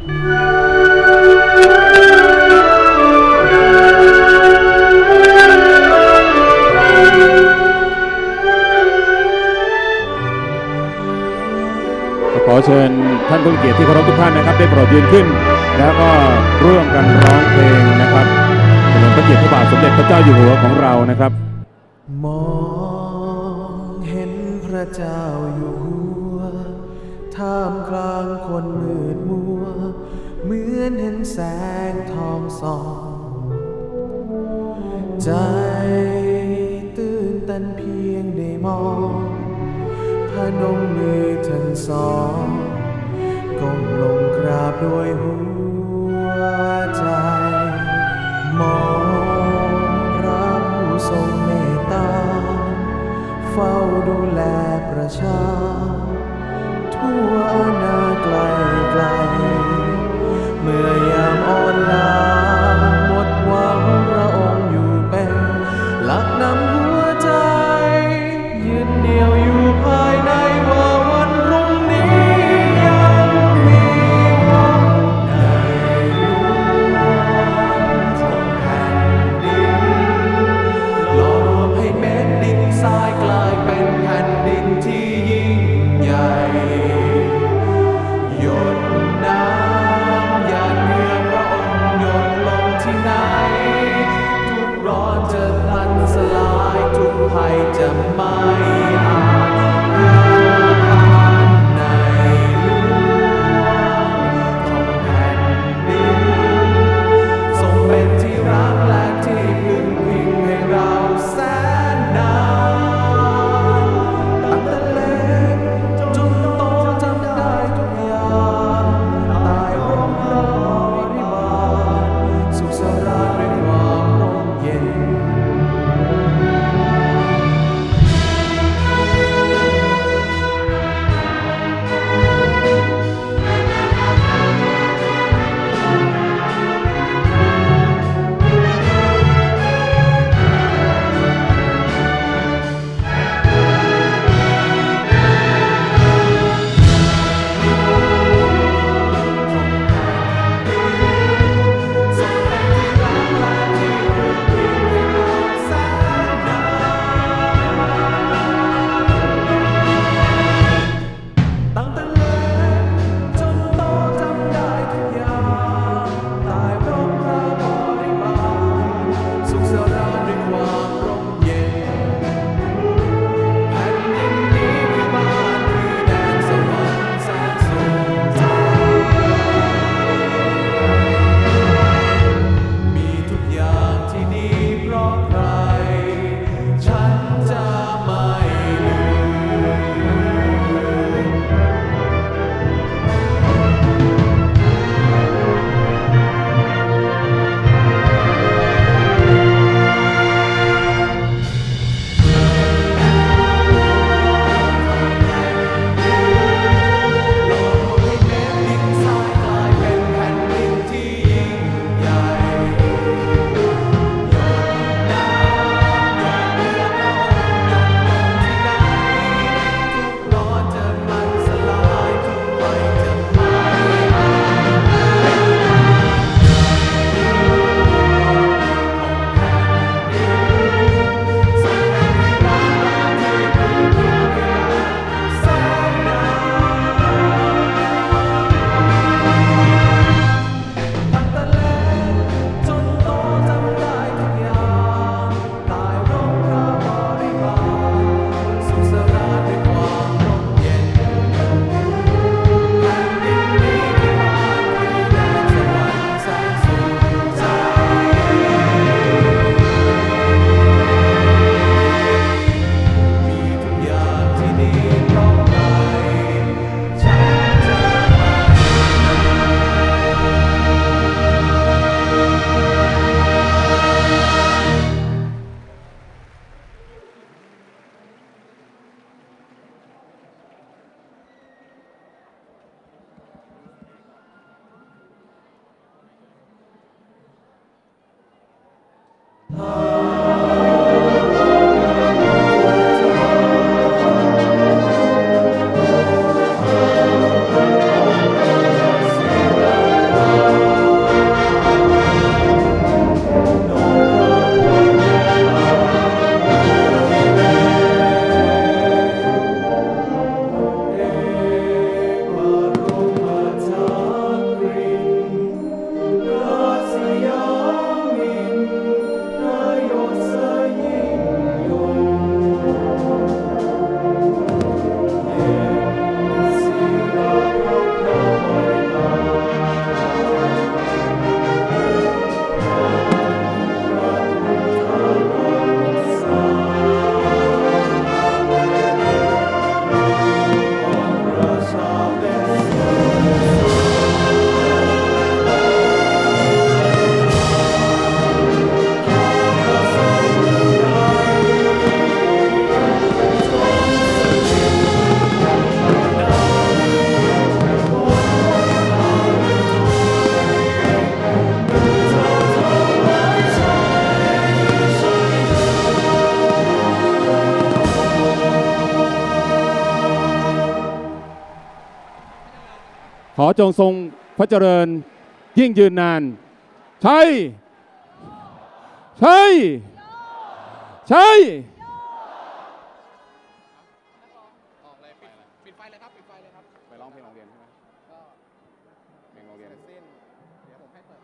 ขอเชิญท่านผู้เกียรติที่เคารพทุกท่านนะครับ ได้โปรดยืนขึ้น แล้วก็ร่วมกันร้องเพลงนะครับเฉลิมพระเกียรติพระบาทสมเด็จพระเจ้าอยู่หัวของเรานะครับ มองเห็นพระเจ้าอยู่หัวท่ามกลางคนมืดมัว เหมือนเห็นแสงทองส่องใจตื่นตันเพียงได้มองพนมมือทั้งสองก้มลงกราบด้วยหัว hide a mind. ขอจงทรงพระเจริญยิ่งยืนนาน ใช่ใช่ใช่ออกเลยปิดปิดไฟเลยครับปิดไฟเลยครับไปร้องเพลงโรงเรียนใช่ไหมก็เพลงโรงเรียนเส้นเดี๋ยวผมให้เปิด